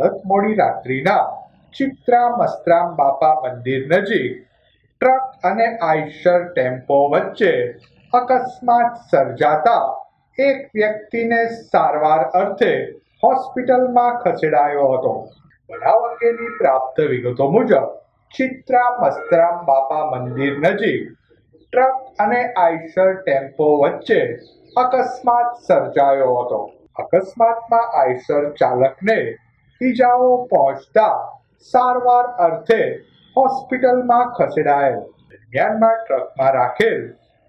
ગત મોડી રાત્રિના ચિત્રા મસ્ત્રામ બાપા મંદિર નજીક. ટ્રક અને આઈશર ટેમ્પો વચ્ચે અકસ્માત સર્જાતા એક વ્યક્તિને સારવાર અર્થે હોસ્પિટલમાં ખસેડાયો હતો. બનાવ અંગેની પ્રાપ્ત વિગતો મુજબ ચિત્રા મસ્તરામ બાપા મંદિર નજીક ટ્રક અને આઈશર ટેમ્પો વચ્ચે અકસ્માત સર્જાયો હતો. અકસ્માતમાં આઈશર ચાલકને ઈજાઓ પહોંચતા સારવાર અર્થે હોસ્પિટલમાં ખસેડાયેલ. દરમિયાનમાં ટ્રકમાં રાખેલ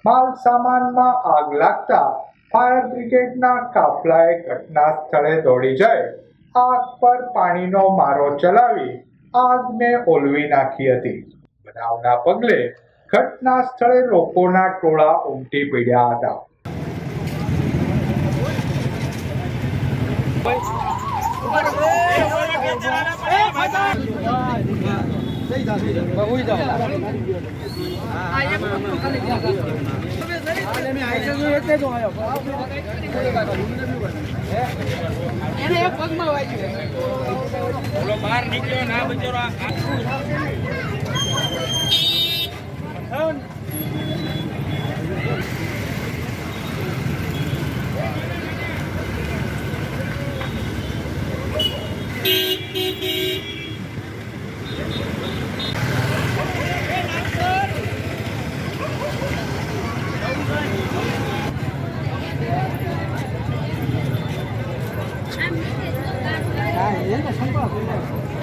માલ સામાનમાં આગ લાગતા ફાયર બ્રિગેડના કાફલાએ ઘટના સ્થળે દોડી જઈ આગ પર પાણીનો મારો ચલાવી આગને ઓલવી નાખી હતી. બનાવના પગલે ઘટના સ્થળે લોકોના ટોળા ઉમટી પડ્યા હતા. બહાર નીકળ્યો ના બચારો 来，人家城管回来了。